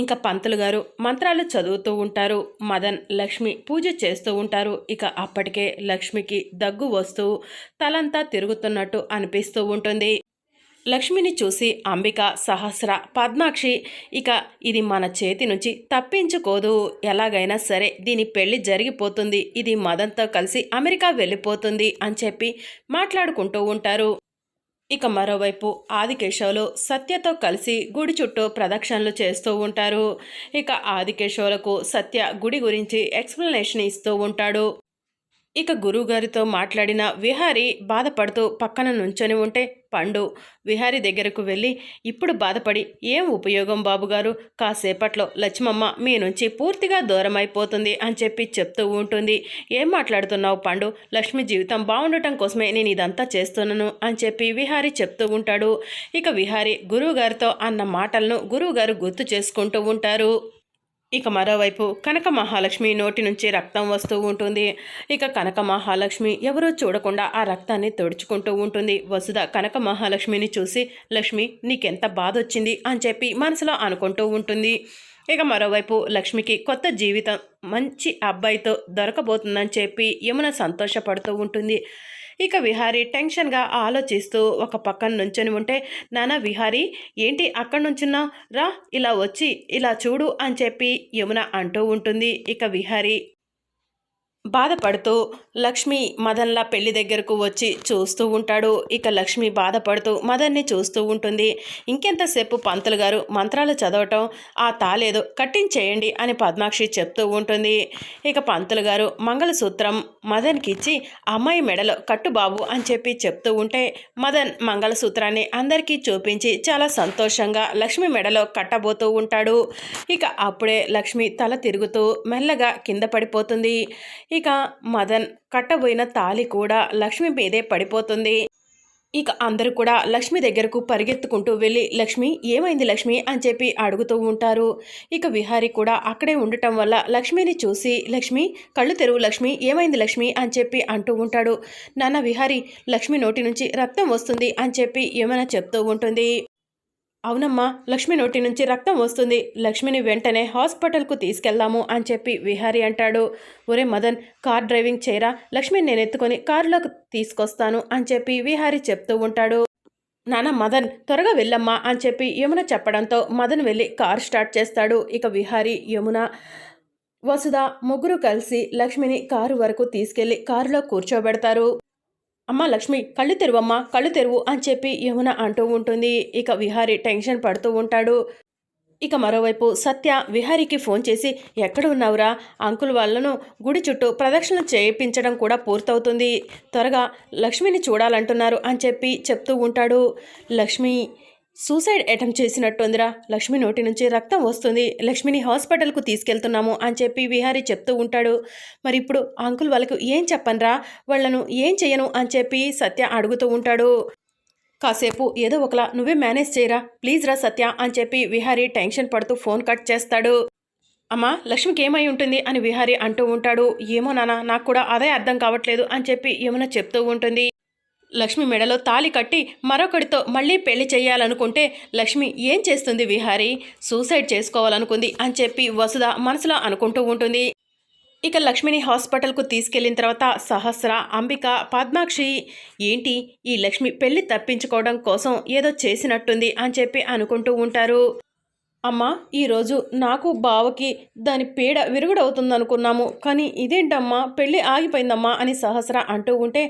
ఇంకా పంతులు గారు మంత్రాలు చదువుతూ ఉంటారు. మదన్ లక్ష్మి పూజ చేస్తూ ఉంటారు. ఇక అప్పటికే లక్ష్మికి దగ్గు వస్తూ తలంతా తిరుగుతున్నట్టు అనిపిస్తూ ఉంటుంది. లక్ష్మిని చూసి అంబిక సహస్ర పద్మాక్షి ఇక ఇది మన చేతి నుంచి తప్పించుకోదు. ఎలాగైనా సరే దీని పెళ్ళి జరిగిపోతుంది. ఇది మదన్తో కలిసి అమెరికా వెళ్ళిపోతుంది అని చెప్పి మాట్లాడుకుంటూ ఉంటారు. ఇక మరోవైపు ఆదికేశవులు సత్యతో కలిసి గుడి చుట్టూ ప్రదక్షిణలు చేస్తూ ఉంటారు. ఇక ఆదికేశవులకు సత్య గుడి గురించి ఎక్స్ప్లెనేషన్ ఇస్తూ ఉంటాడు. ఇక గురువుగారితో మాట్లాడిన విహారి బాధపడుతూ పక్కన నుంచొని ఉంటే పండు విహారి దగ్గరకు వెళ్ళి ఇప్పుడు బాధపడి ఏం ఉపయోగం బాబుగారు? కాసేపట్లో లక్ష్మమ్మ మీ నుంచి పూర్తిగా దూరం అయిపోతుంది అని చెప్పి చెప్తూ ఉంటుంది. ఏం మాట్లాడుతున్నావు పండు? లక్ష్మి జీవితం బాగుండటం కోసమే నేను ఇదంతా చేస్తున్నాను అని చెప్పి విహారి చెప్తూ ఉంటాడు. ఇక విహారి గురువుగారితో అన్న మాటలను గురువుగారు గుర్తు చేసుకుంటూ ఉంటారు. ఇక మరోవైపు కనక మహాలక్ష్మి నోటి నుంచి రక్తం వస్తూ ఉంటుంది. ఇక కనక మహాలక్ష్మి ఎవరూ చూడకుండా ఆ రక్తాన్ని తుడుచుకుంటూ ఉంటుంది. వసుధ కనక మహాలక్ష్మిని చూసి లక్ష్మి నీకెంత బాధ వచ్చింది అని చెప్పి మనసులో అనుకుంటూ ఉంటుంది. ఇక మరోవైపు లక్ష్మికి కొత్త జీవితం మంచి అబ్బాయితో దొరకబోతుందని చెప్పి యమున సంతోషపడుతూ ఉంటుంది. ఇక విహారీ టెన్షన్గా ఆలోచిస్తూ ఒక పక్కన నుంచొని ఉంటే నాన్న విహారీ ఏంటి అక్కడి నుంచున్నావు? రా ఇలా వచ్చి ఇలా చూడు అని చెప్పి యమున అంటూ ఉంటుంది ఇక విహారీ. బాధపడుతూ లక్ష్మి మదన్ల పెళ్ళి దగ్గరకు వచ్చి చూస్తూ ఉంటాడు. ఇక లక్ష్మి బాధపడుతూ మదన్ని చూస్తూ ఉంటుంది. ఇంకెంతసేపు పంతులు గారు మంత్రాలు చదవటం ఆ తాలేదో కట్టించేయండి అని పద్మాక్షి చెప్తూ ఉంటుంది. ఇక పంతులు గారు మంగళసూత్రం మదన్కి ఇచ్చి అమ్మాయి మెడలో కట్టు బాబు అని చెప్పి చెప్తూ ఉంటే మదన్ మంగళసూత్రాన్ని అందరికీ చూపించి చాలా సంతోషంగా లక్ష్మి మెడలో కట్టబోతూ ఉంటాడు. ఇక అప్పుడే లక్ష్మి తల తిరుగుతూ మెల్లగా కింద పడిపోతుంది. ఇక మదన్ కట్టబోయిన తాలి కూడా లక్ష్మి మీదే పడిపోతుంది. ఇక అందరూ కూడా లక్ష్మి దగ్గరకు పరిగెత్తుకుంటూ వెళ్ళి లక్ష్మి ఏమైంది లక్ష్మి? అని చెప్పి అడుగుతూ ఉంటారు. ఇక విహారి కూడా అక్కడే ఉండటం వల్ల లక్ష్మిని చూసి లక్ష్మి కళ్ళు తెరువు లక్ష్మి ఏమైంది లక్ష్మి? అని చెప్పి అంటూ ఉంటాడు. నాన్న విహారి లక్ష్మి నోటి నుంచి రక్తం వస్తుంది అని చెప్పి ఏమైనా చెప్తూ ఉంటుంది. అవునమ్మా లక్ష్మి నోటి నుంచి రక్తం వస్తుంది. లక్ష్మిని వెంటనే హాస్పిటల్కు తీసుకెళ్దాము అని చెప్పి విహారీ అంటాడు. ఒరే మదన్ కార్ డ్రైవింగ్ చేయరా? లక్ష్మిని నేను ఎత్తుకొని కారులోకి తీసుకొస్తాను అని చెప్పి విహారీ చెప్తూ ఉంటాడు. నాన్న మదన్ త్వరగా వెళ్ళమ్మా అని చెప్పి యమున చెప్పడంతో మదన్ వెళ్ళి కార్ స్టార్ట్ చేస్తాడు. ఇక విహారీ యమున వసుధ ముగ్గురు కలిసి లక్ష్మిని కారు వరకు తీసుకెళ్ళి కారులో కూర్చోబెడతారు. అమ్మ లక్ష్మి కళ్ళు తెరువమ్మా కళ్ళు తెరువు అని చెప్పి యమున అంటూ ఉంటుంది. ఇక విహారి టెన్షన్ పడుతూ ఉంటాడు. ఇక మరోవైపు సత్య విహారికి ఫోన్ చేసి ఎక్కడ ఉన్నావురా? అంకుల్ వాళ్ళను గుడి చుట్టూ ప్రదక్షిణ చేయించడం కూడా పూర్తవుతుంది. త్వరగా లక్ష్మిని చూడాలంటున్నారు అని చెప్పి చెప్తూ ఉంటాడు. లక్ష్మి సూసైడ్ అటెంప్ట్ చేసినట్టుందిరా. లక్ష్మి నోటి నుంచి రక్తం వస్తుంది. లక్ష్మిని హాస్పిటల్కు తీసుకెళ్తున్నాము అని చెప్పి విహారీ చెప్తూ ఉంటాడు. మరి ఇప్పుడు అంకుల్ వాళ్ళకు ఏం చెప్పనరా? వాళ్ళను ఏం చేయను అని చెప్పి సత్య అడుగుతూ ఉంటాడు. కాసేపు ఏదో ఒకలా నువ్వే మేనేజ్ చేయరా? ప్లీజ్ రా సత్య అని చెప్పి విహారీ టెన్షన్ పడుతూ ఫోన్ కట్ చేస్తాడు. అమ్మా లక్ష్మికి ఏమై ఉంటుంది అని విహారీ అంటూ ఉంటాడు. ఏమో నాన్న నాకు కూడా అదే అర్థం కావట్లేదు అని చెప్పి యమున చెప్తూ ఉంటుంది. లక్ష్మి మెడలో తాలి కట్టి మరొకడితో మళ్ళీ పెళ్ళి చేయాలనుకుంటే లక్ష్మి ఏం చేస్తుంది విహారీ? సూసైడ్ చేసుకోవాలనుకుంది అని చెప్పి వసుధ మనసులో అనుకుంటూ ఉంటుంది. ఇక లక్ష్మిని హాస్పిటల్కు తీసుకెళ్ళిన తర్వాత సహస్ర అంబిక పద్మాక్షి ఏంటి ఈ లక్ష్మి పెళ్ళి తప్పించుకోవడం కోసం ఏదో చేసినట్టుంది అని చెప్పి అనుకుంటూ ఉంటారు. అమ్మా ఈరోజు నాకు బావకి దాని పీడ విరుగుడవుతుందనుకున్నాము. కానీ ఇదేంటమ్మా పెళ్ళి ఆగిపోయిందమ్మా అని సహస్ర అంటూ ఉంటే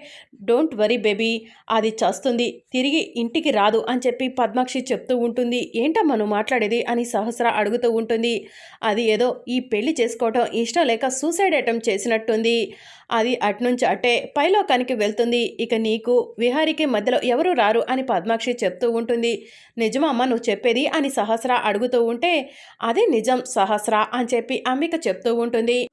డోంట్ వరీ బేబీ అది చస్తుంది తిరిగి ఇంటికి రాదు అని చెప్పి పద్మాక్షి చెప్తూ ఉంటుంది. ఏంటమ్మా నువ్వు మాట్లాడేది? అని సహస్ర అడుగుతూ ఉంటుంది. అది ఏదో ఈ పెళ్ళి చేసుకోవటం ఇష్టం లేక సూసైడ్ అటెంప్ట్ చేసినట్టుంది. అది అట్నుంచి అట్టే పైలోకానికి వెళ్తుంది. ఇక నీకు విహారికి మధ్యలో ఎవరు రారు అని పద్మాక్షి చెప్తూ ఉంటుంది. నిజమా అమ్మ నువ్వు చెప్పేది? అని సహస్ర అడుగుతూ ఉంటే అది నిజం సహస్ర అని చెప్పి అంబిక చెప్తూ ఉంటుంది.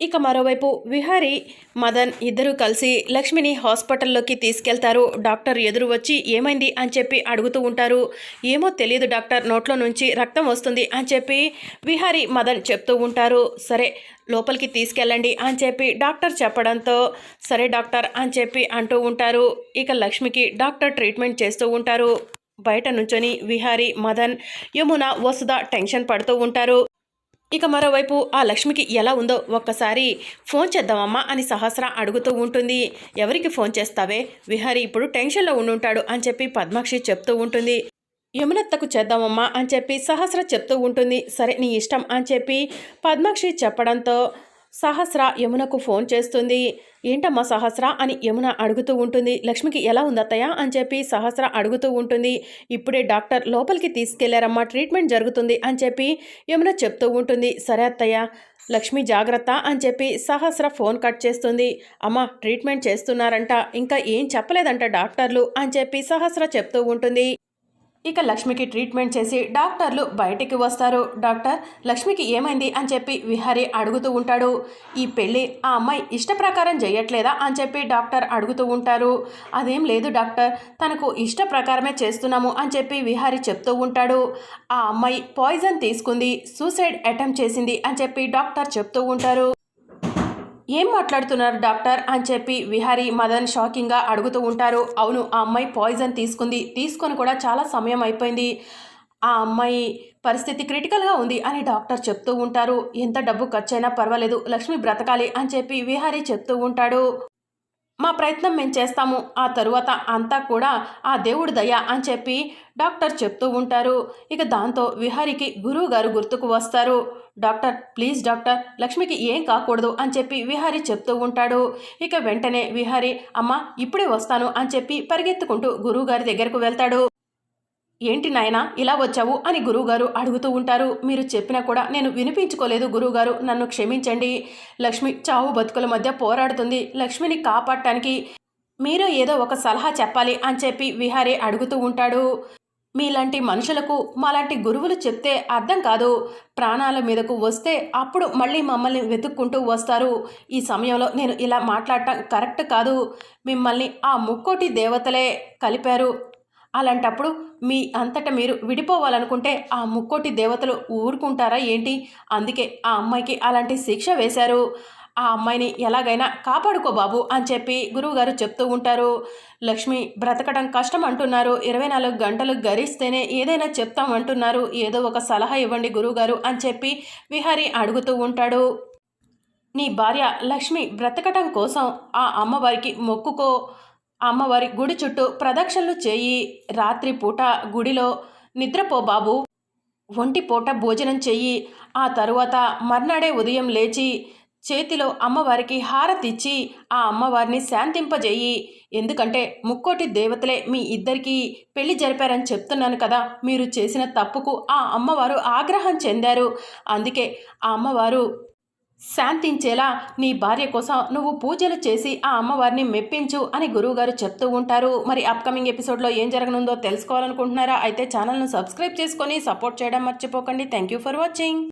ఇక మరోవైపు విహారీ మదన్ ఇద్దరూ కలిసి లక్ష్మిని హాస్పిటల్లోకి తీసుకెళ్తారు. డాక్టర్ ఎదురు వచ్చి ఏమైంది? అని చెప్పి అడుగుతూ ఉంటారు. ఏమో తెలియదు డాక్టర్ నోట్లో నుంచి రక్తం వస్తుంది అని చెప్పి విహారీ మదన్ చెప్తూ ఉంటారు. సరే లోపలికి తీసుకెళ్ళండి అని చెప్పి డాక్టర్ చెప్పడంతో సరే డాక్టర్ అని చెప్పి అంటూ ఉంటారు. ఇక లక్ష్మికి డాక్టర్ ట్రీట్మెంట్ చేస్తూ ఉంటారు. బయట నుంచొని విహారి మదన్ యమున వసుధ టెన్షన్ పడుతూ ఉంటారు. ఇక మరోవైపు ఆ లక్ష్మికి ఎలా ఉందో ఒక్కసారి ఫోన్ చేద్దామమ్మా అని సహస్ర అడుగుతూ ఉంటుంది. ఎవరికి ఫోన్ చేస్తావే? విహారి ఇప్పుడు టెన్షన్లో ఉండుంటాడు అని చెప్పి పద్మాక్షి చెప్తూ ఉంటుంది. యమునత్తకు చేద్దామమ్మా అని చెప్పి సహస్ర చెప్తూ ఉంటుంది. సరే నీ ఇష్టం అని చెప్పి పద్మాక్షి చెప్పడంతో సహస్ర యమునకు ఫోన్ చేస్తుంది. ఏంటమ్మా సహస్ర? అని యమున అడుగుతూ ఉంటుంది. లక్ష్మికి ఎలా ఉందత్తయ్య అని చెప్పి సహస్ర అడుగుతూ ఉంటుంది. ఇప్పుడే డాక్టర్ లోపలికి తీసుకెళ్ళారమ్మా ట్రీట్మెంట్ జరుగుతుంది అని చెప్పి యమున చెప్తూ ఉంటుంది. సరే అత్తయ్య లక్ష్మి జాగ్రత్త అని చెప్పి సహస్ర ఫోన్ కట్ చేస్తుంది. అమ్మ ట్రీట్మెంట్ చేస్తున్నారంట ఇంకా ఏం చెప్పలేదంట డాక్టర్లు అని చెప్పి సహస్ర చెప్తూ ఉంటుంది. ఇక లక్ష్మికి ట్రీట్మెంట్ చేసి డాక్టర్లు బయటికి వస్తారు. డాక్టర్ లక్ష్మికి ఏమైంది అని చెప్పి విహారి అడుగుతూ ఉంటాడు. ఈ పెళ్ళి ఆ అమ్మాయి ఇష్ట ప్రకారం చేయట్లేదా అని చెప్పి డాక్టర్ అడుగుతూ ఉంటారు. అదేం లేదు డాక్టర్ తనకు ఇష్ట ప్రకారమే చేస్తున్నాము అని చెప్పి విహారి చెప్తూ ఉంటాడు. ఆ అమ్మాయి పాయిజన్ తీసుకుంది సూసైడ్ అటెంప్ట్ చేసింది అని చెప్పి డాక్టర్ చెప్తూ ఉంటారు. ఏం మాట్లాడుతున్నారు డాక్టర్ అని చెప్పి విహారీ మదన్ షాకింగ్గా అడుగుతూ ఉంటారు. అవును ఆ అమ్మాయి పాయిజన్ తీసుకుంది. తీసుకొని కూడా చాలా సమయం అయిపోయింది. ఆ అమ్మాయి పరిస్థితి క్రిటికల్గా ఉంది అని డాక్టర్ చెప్తూ ఉంటారు. ఎంత డబ్బు ఖర్చైనా పర్వాలేదు లక్ష్మి బ్రతకాలి అని చెప్పి విహారీ చెప్తూ ఉంటాడు. మా ప్రయత్నం మేము చేస్తాము. ఆ తరువాత అంతా కూడా ఆ దేవుడి దయ అని చెప్పి డాక్టర్ చెప్తూ ఉంటారు. ఇక దాంతో విహారికి గురువు గారు గుర్తుకు వస్తారు. డాక్టర్ ప్లీజ్ డాక్టర్ లక్ష్మికి ఏం కాకూడదు అని చెప్పి విహారీ చెప్తూ ఉంటాడు. ఇక వెంటనే విహారీ అమ్మ ఇప్పుడే వస్తాను అని చెప్పి పరిగెత్తుకుంటూ గురువుగారి దగ్గరకు వెళ్తాడు. ఏంటి నాయనా ఇలా వచ్చావు? అని గురువుగారు అడుగుతూ ఉంటారు. మీరు చెప్పినా కూడా నేను వినిపించుకోలేదు గురువుగారు. నన్ను క్షమించండి. లక్ష్మి చావు బతుకుల మధ్య పోరాడుతుంది. లక్ష్మిని కాపాడటానికి మీరు ఏదో ఒక సలహా చెప్పాలి అని చెప్పి విహారీ అడుగుతూ ఉంటాడు. మీలాంటి మనుషులకు మాలాంటి గురువులు చెప్తే అర్థం కాదు. ప్రాణాల మీదకు వస్తే అప్పుడు మళ్ళీ మమ్మల్ని వెతుక్కుంటూ వస్తారు. ఈ సమయంలో నేను ఇలా మాట్లాడటం కరెక్ట్ కాదు. మిమ్మల్ని ఆ ముక్కోటి దేవతలే కలిపారు. అలాంటప్పుడు మీ అంతటా మీరు విడిపోవాలనుకుంటే ఆ ముక్కోటి దేవతలు ఊరుకుంటారా ఏంటి? అందుకే ఆ అమ్మాయికి అలాంటి శిక్ష వేశారు. ఆ అమ్మాయిని ఎలాగైనా కాపాడుకో బాబు అని చెప్పి గురువుగారు చెప్తూ ఉంటారు. లక్ష్మి బ్రతకడం కష్టం అంటున్నారు. ఇరవై నాలుగు గంటలు గరిస్తేనే ఏదైనా చెప్తాం అంటున్నారు. ఏదో ఒక సలహా ఇవ్వండి గురువుగారు అని చెప్పి విహారి అడుగుతూ ఉంటాడు. నీ భార్య లక్ష్మి బ్రతకటం కోసం ఆ అమ్మవారికి మొక్కుకో. అమ్మవారి గుడి చుట్టూ ప్రదక్షిణలు చేయి రాత్రి పూట గుడిలో నిద్రపో బాబు. ఒంటి పూట భోజనం చెయ్యి. ఆ తరువాత మర్నాడే ఉదయం లేచి చేతిలో అమ్మవారికి హారతిచ్చి ఆ అమ్మవారిని శాంతింపజేయి. ఎందుకంటే ముక్కోటి దేవతలే మీ ఇద్దరికీ పెళ్ళి జరిపారని చెప్తున్నాను కదా. మీరు చేసిన తప్పుకు ఆ అమ్మవారు ఆగ్రహం చెందారు. అందుకే ఆ అమ్మవారు శాంతించేలా నీ భార్య కోసం నువ్వు పూజలు చేసి ఆ అమ్మవారిని మెప్పించు అని గురువుగారు చెప్తూ ఉంటారు. మరి అప్కమింగ్ ఎపిసోడ్లో ఏం జరగనుందో తెలుసుకోవాలనుకుంటున్నారా? అయితే ఛానల్ను సబ్స్క్రైబ్ చేసుకొని సపోర్ట్ చేయడం మర్చిపోకండి. Thank you for watching